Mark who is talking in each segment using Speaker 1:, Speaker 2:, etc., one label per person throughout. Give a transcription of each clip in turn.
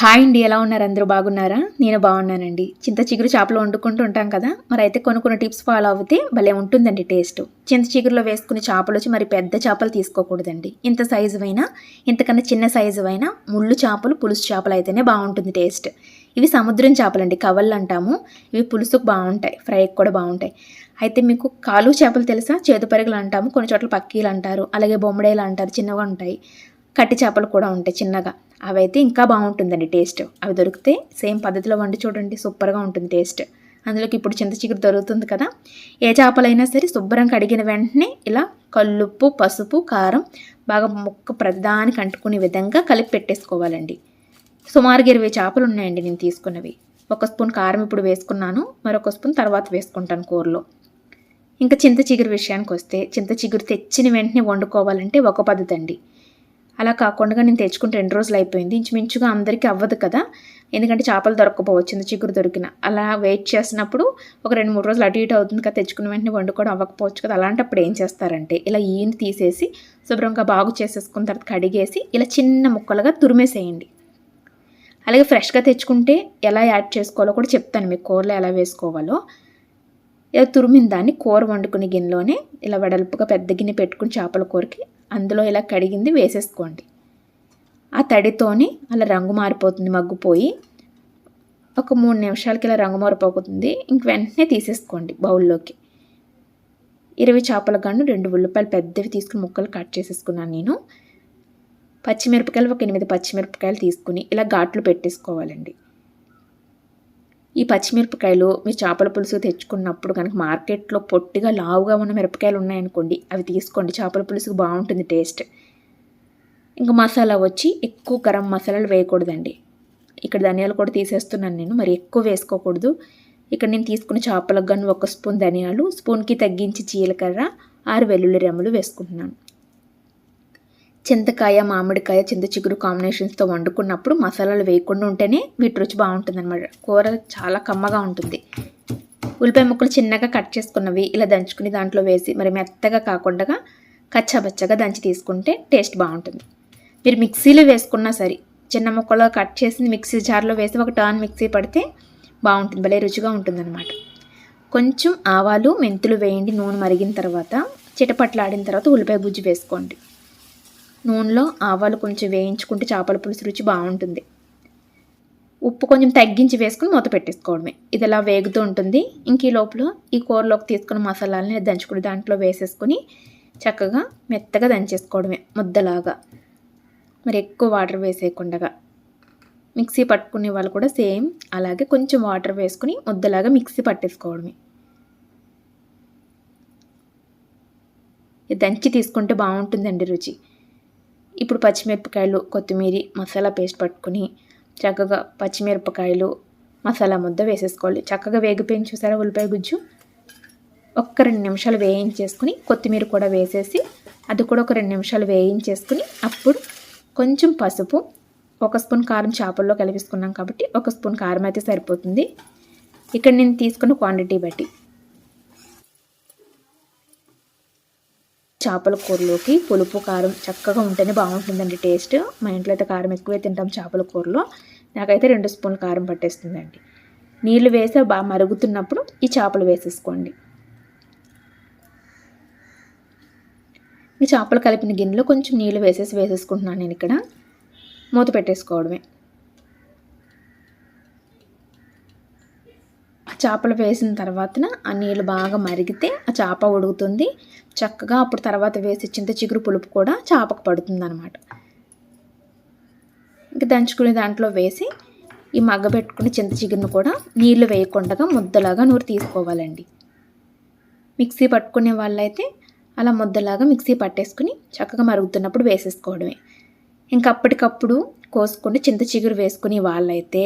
Speaker 1: Hi అండి ఎలా ఉన్నారు? అందరూ బాగున్నారా? నేను బాగున్నానండి. చింత చిగురు చేపలు వండుకుంటూ ఉంటాం కదా మరి అయితే కొన్ని కొన్ని టిప్స్ ఫాలో అవుతే భలే ఉంటుందండి టేస్ట్. చింత చిగురులో వేసుకునే చేపలు వచ్చి మరి పెద్ద చేపలు తీసుకోకూడదండి. ఇంత సైజు అయినా ఇంతకన్నా చిన్న సైజు అయినా ముళ్ళు చేపలు పులుసు చేపలు అయితేనే బాగుంటుంది టేస్ట్. ఇవి సముద్రం చేపలండి కవళ్ళు అంటాము. ఇవి పులుసుకు బాగుంటాయి ఫ్రైకి కూడా బాగుంటాయి. అయితే మీకు కాలు చేపలు తెలుసా? చేతుపరుగులు అంటాము కొన్ని చోట్ల పక్కీలు అంటారు. అలాగే బొమ్మడేలు అంటారు చిన్నగా ఉంటాయి. కట్టి చేపలు కూడా ఉంటాయి చిన్నగా. అవి అయితే ఇంకా బాగుంటుందండి టేస్ట్. అవి దొరికితే సేమ్ పద్ధతిలో వండి చూడండి సూపర్గా ఉంటుంది టేస్ట్. అందులోకి ఇప్పుడు చింత చిగురు దొరుకుతుంది కదా. ఏ చేపలైనా సరే శుభ్రం కడిగిన వెంటనే ఇలా కల్లుప్పు పసుపు కారం బాగా ముక్క ప్రతిదానికి అంటుకునే విధంగా కలిపి పెట్టేసుకోవాలండి. సుమారుగా ఇరవై చేపలు ఉన్నాయండి నేను తీసుకున్నవి. ఒక స్పూన్ కారం ఇప్పుడు వేసుకున్నాను మరొక స్పూన్ తర్వాత వేసుకుంటాను కూరలో. ఇంకా చింత చిగురు విషయానికి వస్తే చింత చిగురు తెచ్చిన వెంటనే వండుకోవాలంటే ఒక పద్ధతి అండి అలా కాకుండా నేను తెచ్చుకుంటే రెండు రోజులు అయిపోయింది. ఇంచుమించుగా అందరికీ అవ్వదు కదా. ఎందుకంటే చేపలు దొరకకపోవచ్చు చిగురు దొరికిన. అలా వెయిట్ చేసినప్పుడు ఒక రెండు మూడు రోజులు అటు ఇటు అవుతుంది కదా తెచ్చుకున్న వెంటనే వండుకోవడం అవ్వకపోవచ్చు కదా. అలాంటప్పుడు ఏం చేస్తారంటే ఇలా ఈయన తీసేసి శుభ్రంగా బాగు చేసేసుకున్న తర్వాత కడిగేసి ఇలా చిన్న ముక్కలుగా తురిమేసేయండి. అలాగే ఫ్రెష్గా తెచ్చుకుంటే ఎలా యాడ్ చేసుకోవాలో కూడా చెప్తాను మీకు కూరలో ఎలా వేసుకోవాలో. ఇలా తురిమిన దాన్ని కూర వండుకునే గిన్నెలోనే ఇలా వెడల్పుగా పెద్ద గిన్నె పెట్టుకుని చేపల కూరకి అందులో ఇలా కడిగింది వేసేసుకోండి. ఆ తడితోని అలా రంగు మారిపోతుంది మగ్గుపోయి ఒక మూడు నిమిషాలకి ఇలా రంగు మారిపోతుంది. ఇంక వెంటనే తీసేసుకోండి బౌల్లోకి. ఇరవై చేపల గాను రెండు ఉల్లిపాయలు పెద్దవి తీసుకుని ముక్కలు కట్ చేసేసుకున్నాను నేను. పచ్చిమిరపకాయలు ఒక ఎనిమిది పచ్చిమిరపకాయలు తీసుకుని ఇలా ఘాట్లు పెట్టేసుకోవాలండి. ఈ పచ్చిమిరపకాయలు మీ చేపల పులుసు తెచ్చుకున్నప్పుడు కనుక మార్కెట్లో పొట్టిగా లావుగా ఉన్న మిరపకాయలు ఉన్నాయనుకోండి అవి తీసుకోండి. చేపల పులుసుకు బాగుంటుంది టేస్ట్. ఇంకా మసాలా వచ్చి ఎక్కువ గరం మసాలాలు వేయకూడదండి. ఇక్కడ ధనియాలు కూడా తీసేస్తున్నాను నేను మరి ఎక్కువ వేసుకోకూడదు. ఇక్కడ నేను తీసుకున్న చేపలకు కానీ ఒక స్పూన్ ధనియాలు స్పూన్కి తగ్గించి జీలకర్ర ఆరు వెల్లుల్లి రెమ్మలు వేసుకుంటున్నాను. చింతకాయ మామిడికాయ చింత చిగురు కాంబినేషన్స్తో వండుకున్నప్పుడు మసాలాలు వేయకుండా ఉంటేనే వీటి రుచి బాగుంటుంది అనమాట కూర చాలా కమ్మగా ఉంటుంది. ఉల్లిపాయ ముక్కలు చిన్నగా కట్ చేసుకున్నవి ఇలా దంచుకుని దాంట్లో వేసి మరి మెత్తగా కాకుండా కచ్చాబచ్చగా దంచి తీసుకుంటే టేస్ట్ బాగుంటుంది. మీరు మిక్సీలో వేసుకున్నా సరే చిన్న ముక్కలో కట్ చేసి మిక్సీ జార్లో వేసి ఒక టర్న్ మిక్సీ పడితే బాగుంటుంది. భలే రుచిగా ఉంటుందన్నమాట. కొంచెం ఆవాలు మెంతులు వేయండి. నూనె మరిగిన తర్వాత చిటపట్లాడిన తర్వాత ఉల్లిపాయ గుజ్జు వేసుకోండి. నూనెలో ఆవాలు కొంచెం వేయించుకుంటే చేపల పులుసు రుచి బాగుంటుంది. ఉప్పు కొంచెం తగ్గించి వేసుకుని మూత పెట్టేసుకోవడమే. ఇది ఇలా వేగుతూ ఉంటుంది. ఇంక ఈ లోపల ఈ కూరలోకి తీసుకున్న మసాలాలని దంచుకుని దాంట్లో వేసేసుకుని చక్కగా మెత్తగా దంచేసుకోవడమే ముద్దలాగా. మరి ఎక్కువ వాటర్ వేసేయకుండా మిక్సీ పట్టుకునే వాళ్ళు కూడా సేమ్ అలాగే కొంచెం వాటర్ వేసుకుని ముద్దలాగా మిక్సీ పట్టేసుకోవడమే. దంచి తీసుకుంటే బాగుంటుందండి రుచి. ఇప్పుడు పచ్చిమిరపకాయలు కొత్తిమీర మసాలా పేస్ట్ పట్టుకుని చక్కగా పచ్చిమిరపకాయలు మసాలా ముద్ద వేసేసుకోవాలి. చక్కగా వేగిపోయిన చూసారా ఉల్లిపాయ గుజ్జు? ఒక్క రెండు నిమిషాలు వేయించేసుకుని కొత్తిమీర కూడా వేసేసి అది కూడా ఒక రెండు నిమిషాలు వేయించేసుకుని అప్పుడు కొంచెం పసుపు ఒక స్పూన్ కారం చేపల్లో కలిపిసుకున్నాం కాబట్టి ఒక స్పూన్ కారం అయితే సరిపోతుంది. ఇక్కడ నేను తీసుకున్న క్వాంటిటీ బట్టి. చేపల కూరలోకి పులుపు కారం చక్కగా ఉంటేనే బాగుంటుందండి టేస్ట్. మా ఇంట్లో అయితే కారం ఎక్కువే తింటాం చేపల కూరలో. నాకైతే రెండు స్పూన్లు కారం పట్టేస్తుందండి. నీళ్ళు వేసి బాగా మరుగుతున్నప్పుడు ఈ చేపలు వేసేసుకోండి. ఈ చేపలు కలిపిన గిన్నెలో కొంచెం నీళ్ళు వేసేసి వేసేసుకుంటున్నాను నేను ఇక్కడ. మూత పెట్టేసుకోవడమే. చేపలు వేసిన తర్వాత ఆ నీళ్ళు బాగా మరిగితే ఆ చేప ఉడుకుతుంది. చక్కగా అప్పుడు తర్వాత వేసి చింత చిగురు పులుపు కూడా చేపకు పడుతుంది అనమాట ఇంకా దంచుకునే దాంట్లో వేసి ఈ మగ్గ పెట్టుకుని చింత చిగురును కూడా నీళ్ళు వేయకుండా ముద్దలాగా నూరు తీసుకోవాలండి. మిక్సీ పట్టుకునే వాళ్ళైతే అలా ముద్దలాగా మిక్సీ పట్టేసుకుని చక్కగా మరుగుతున్నప్పుడు వేసేసుకోవడమే. ఇంకా అప్పటికప్పుడు కోసుకొని చింత చిగురు వేసుకుని వాళ్ళైతే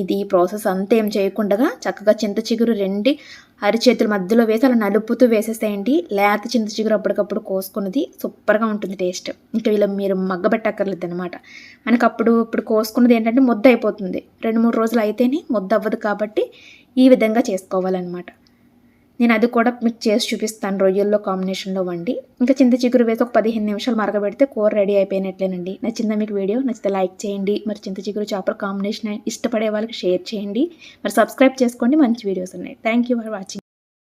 Speaker 1: ఇది ప్రాసెస్ అంతా ఏం చేయకుండా చక్కగా చింత చిగురు రెండు అరిచేతుల మధ్యలో వేసి అలా నలుపుతూ వేసేసేయండి. లేత చింత చిగురు అప్పటికప్పుడు కోసుకున్నది సూపర్గా ఉంటుంది టేస్ట్. ఇంకా ఇలా మీరు మగ్గబెట్టక్కర్లేదు అనమాట మనకు అప్పుడు ఇప్పుడు కోసుకున్నది ఏంటంటే ముద్ద అయిపోతుంది. రెండు మూడు రోజులు అయితేనే ముద్ద అవ్వదు కాబట్టి ఈ విధంగా చేసుకోవాలన్నమాట. నేను అది కూడా మీకు చేసి చూపిస్తాను. రొయ్యల్లో కాంబినేషన్లో వండి. ఇంకా చింత చిగురు వేసి ఒక పదిహేను నిమిషాలు మరగబెడితే కూర రెడీ అయిపోయినట్లేనండి. నచ్చిందా మీకు వీడియో? నచ్చితే లైక్ చేయండి. మరి చింత చిగురు చేపల కాంబినేషన్ ఇష్టపడే వాళ్ళకి షేర్ చేయండి. మరి సబ్స్క్రైబ్ చేసుకోండి. మంచి వీడియోస్ ఉన్నాయి. Thank you for watching